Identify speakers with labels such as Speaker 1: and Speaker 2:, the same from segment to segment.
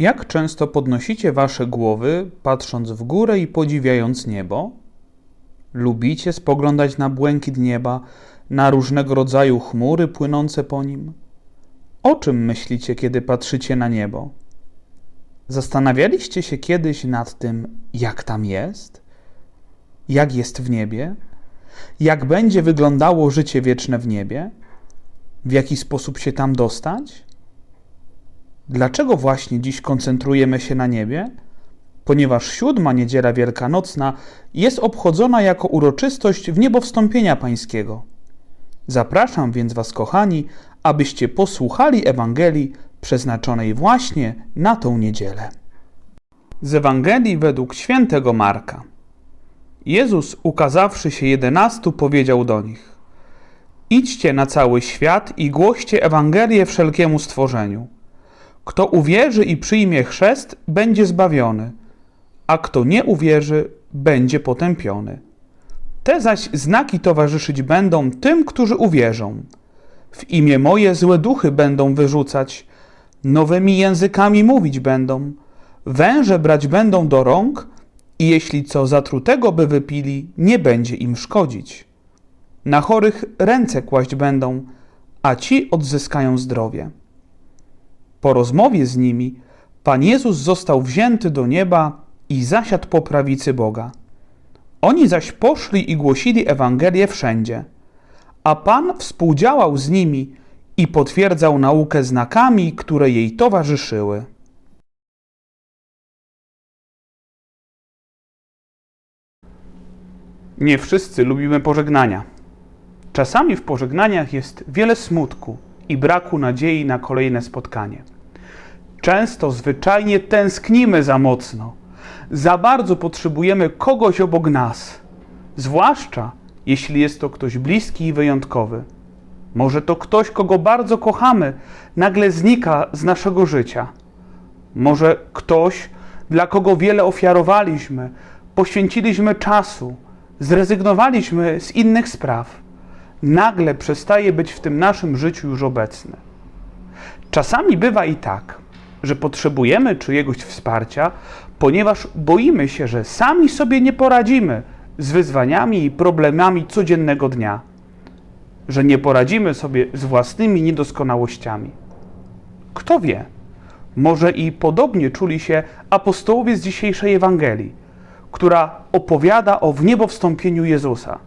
Speaker 1: Jak często podnosicie wasze głowy, patrząc w górę i podziwiając niebo? Lubicie spoglądać na błękit nieba, na różnego rodzaju chmury płynące po nim? O czym myślicie, kiedy patrzycie na niebo? Zastanawialiście się kiedyś nad tym, jak tam jest? Jak jest w niebie? Jak będzie wyglądało życie wieczne w niebie? W jaki sposób się tam dostać? Dlaczego właśnie dziś koncentrujemy się na niebie? Ponieważ siódma niedziela wielkanocna jest obchodzona jako uroczystość w niebo wstąpienia Pańskiego. Zapraszam więc Was, kochani, abyście posłuchali Ewangelii przeznaczonej właśnie na tą niedzielę. Z Ewangelii według świętego Marka. Jezus, ukazawszy się jedenastu, powiedział do nich: Idźcie na cały świat i głoście Ewangelię wszelkiemu stworzeniu. Kto uwierzy i przyjmie chrzest, będzie zbawiony, a kto nie uwierzy, będzie potępiony. Te zaś znaki towarzyszyć będą tym, którzy uwierzą. W imię moje złe duchy będą wyrzucać, nowymi językami mówić będą, węże brać będą do rąk i jeśli co zatrutego by wypili, nie będzie im szkodzić. Na chorych ręce kłaść będą, a ci odzyskają zdrowie. Po rozmowie z nimi Pan Jezus został wzięty do nieba i zasiadł po prawicy Boga. Oni zaś poszli i głosili Ewangelię wszędzie, a Pan współdziałał z nimi i potwierdzał naukę znakami, które jej towarzyszyły. Nie wszyscy lubimy pożegnania. Czasami w pożegnaniach jest wiele smutku i braku nadziei na kolejne spotkanie. Często zwyczajnie tęsknimy za mocno. Za bardzo potrzebujemy kogoś obok nas, zwłaszcza jeśli jest to ktoś bliski i wyjątkowy. Może to ktoś, kogo bardzo kochamy, nagle znika z naszego życia. Może ktoś, dla kogo wiele ofiarowaliśmy, poświęciliśmy czasu, zrezygnowaliśmy z innych spraw, nagle przestaje być w tym naszym życiu już obecny. Czasami bywa i tak, że potrzebujemy czyjegoś wsparcia, ponieważ boimy się, że sami sobie nie poradzimy z wyzwaniami i problemami codziennego dnia, że nie poradzimy sobie z własnymi niedoskonałościami. Kto wie, może i podobnie czuli się apostołowie z dzisiejszej Ewangelii, która opowiada o wniebowstąpieniu Jezusa.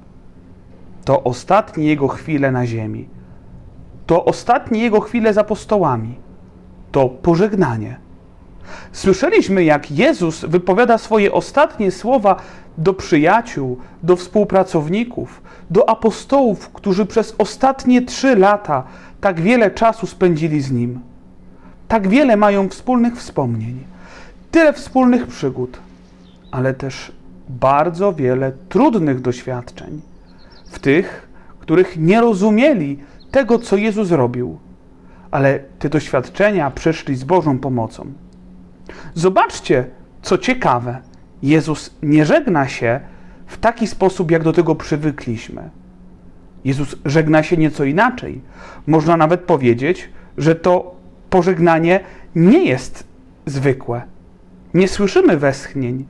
Speaker 1: To ostatnie jego chwile na ziemi. To ostatnie jego chwile z apostołami to pożegnanie. Słyszeliśmy, jak Jezus wypowiada swoje ostatnie słowa do przyjaciół, do współpracowników, do apostołów, którzy przez ostatnie trzy lata tak wiele czasu spędzili z Nim. Tak wiele mają wspólnych wspomnień, tyle wspólnych przygód, ale też bardzo wiele trudnych doświadczeń w tych, których nie rozumieli tego, co Jezus robił ale te doświadczenia przeszli z Bożą pomocą. Zobaczcie, co ciekawe. Jezus nie żegna się w taki sposób, jak do tego przywykliśmy. Jezus żegna się nieco inaczej. Można nawet powiedzieć, że to pożegnanie nie jest zwykłe. Nie słyszymy westchnień.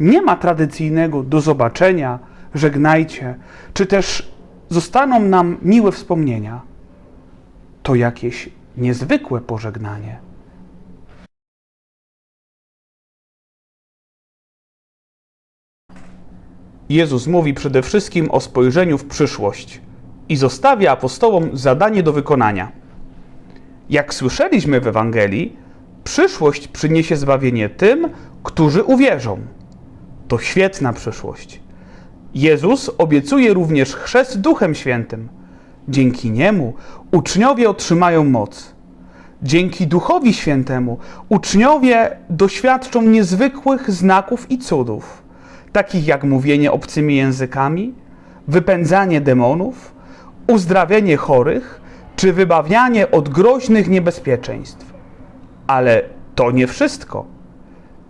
Speaker 1: Nie ma tradycyjnego do zobaczenia, żegnajcie, czy też zostaną nam miłe wspomnienia. To jakieś niezwykłe pożegnanie. Jezus mówi przede wszystkim o spojrzeniu w przyszłość i zostawia apostołom zadanie do wykonania. Jak słyszeliśmy w Ewangelii, przyszłość przyniesie zbawienie tym, którzy uwierzą. To świetna przyszłość. Jezus obiecuje również chrzest Duchem Świętym – Dzięki niemu uczniowie otrzymają moc. Dzięki Duchowi Świętemu uczniowie doświadczą niezwykłych znaków i cudów, takich jak mówienie obcymi językami, wypędzanie demonów, uzdrawianie chorych czy wybawianie od groźnych niebezpieczeństw. Ale to nie wszystko.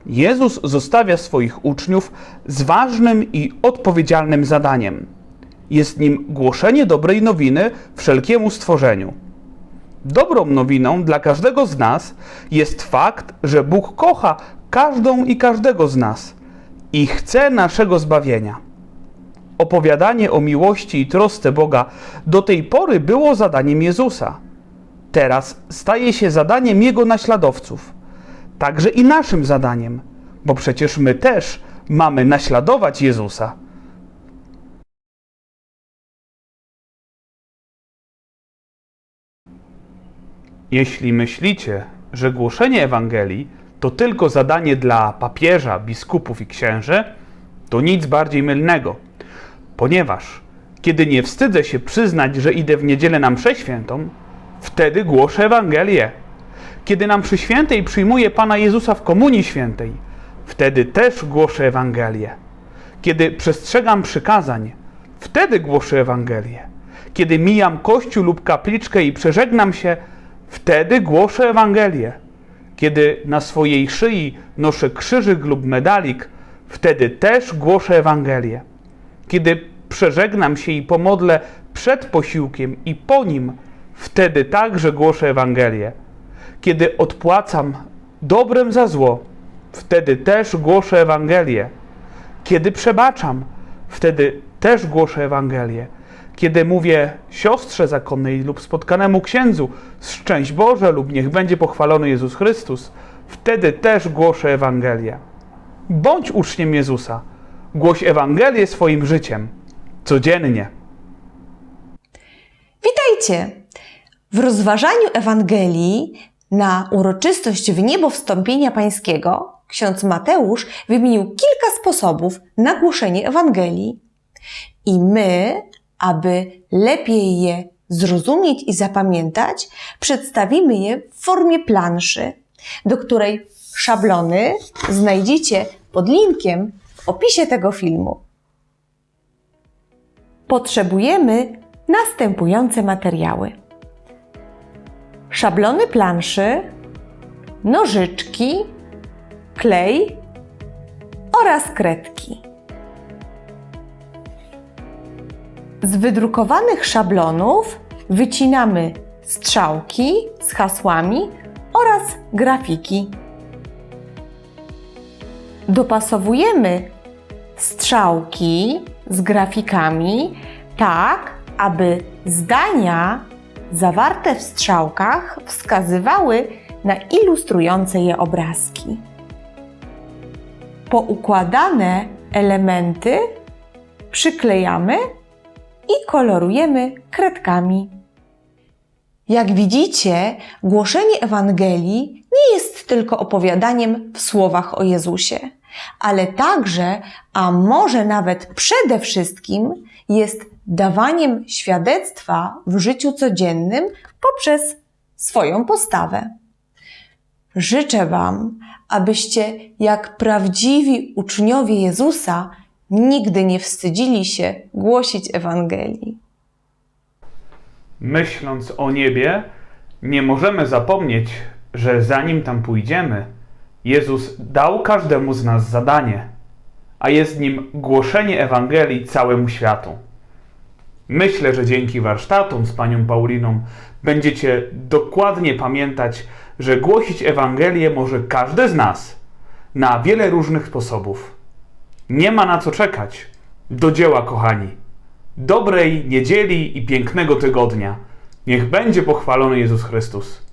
Speaker 1: Jezus zostawia swoich uczniów z ważnym i odpowiedzialnym zadaniem jest nim głoszenie dobrej nowiny wszelkiemu stworzeniu. Dobrą nowiną dla każdego z nas jest fakt, że Bóg kocha każdą i każdego z nas i chce naszego zbawienia. Opowiadanie o miłości i trosce Boga do tej pory było zadaniem Jezusa. Teraz staje się zadaniem Jego naśladowców, także i naszym zadaniem, bo przecież my też mamy naśladować Jezusa. Jeśli myślicie, że głoszenie Ewangelii to tylko zadanie dla papieża, biskupów i księży, to nic bardziej mylnego, ponieważ kiedy nie wstydzę się przyznać, że idę w niedzielę na mszę świętą, wtedy głoszę Ewangelię. Kiedy na mszy świętej przyjmuję Pana Jezusa w komunii świętej, wtedy też głoszę Ewangelię. Kiedy przestrzegam przykazań, wtedy głoszę Ewangelię. Kiedy mijam kościół lub kapliczkę i przeżegnam się, wtedy głoszę Ewangelię. Kiedy na swojej szyi noszę krzyżyk lub medalik, wtedy też głoszę Ewangelię. Kiedy przeżegnam się i pomodlę przed posiłkiem i po nim, wtedy także głoszę Ewangelię. Kiedy odpłacam dobrem za zło, wtedy też głoszę Ewangelię. Kiedy przebaczam, wtedy też głoszę Ewangelię. Kiedy mówię siostrze zakonnej lub spotkanemu księdzu, szczęść Boże lub niech będzie pochwalony Jezus Chrystus, wtedy też głoszę Ewangelię. Bądź uczniem Jezusa. Głoś Ewangelię swoim życiem. Codziennie.
Speaker 2: Witajcie! W rozważaniu Ewangelii na uroczystość w niebo wstąpienia Pańskiego ksiądz Mateusz wymienił kilka sposobów na głoszenie Ewangelii. I my, aby lepiej je zrozumieć i zapamiętać, przedstawimy je w formie planszy, do której szablony znajdziecie pod linkiem w opisie tego filmu. Potrzebujemy następujące materiały: szablony planszy, nożyczki, klej oraz kredki. Z wydrukowanych szablonów wycinamy strzałki z hasłami oraz grafiki. Dopasowujemy strzałki z grafikami tak, aby zdania zawarte w strzałkach wskazywały na ilustrujące je obrazki. Poukładane elementy przyklejamy i kolorujemy kredkami. Jak widzicie, głoszenie Ewangelii nie jest tylko opowiadaniem w słowach o Jezusie, ale także, a może nawet przede wszystkim, jest dawaniem świadectwa w życiu codziennym poprzez swoją postawę. Życzę Wam, abyście jak prawdziwi uczniowie Jezusa nigdy nie wstydzili się głosić Ewangelii.
Speaker 1: Myśląc o niebie, nie możemy zapomnieć, że zanim tam pójdziemy, Jezus dał każdemu z nas zadanie, a jest nim głoszenie Ewangelii całemu światu. Myślę, że dzięki warsztatom z panią Pauliną będziecie dokładnie pamiętać, że głosić Ewangelię może każdy z nas na wiele różnych sposobów. Nie ma na co czekać. Do dzieła, kochani. Dobrej niedzieli i pięknego tygodnia. Niech będzie pochwalony Jezus Chrystus.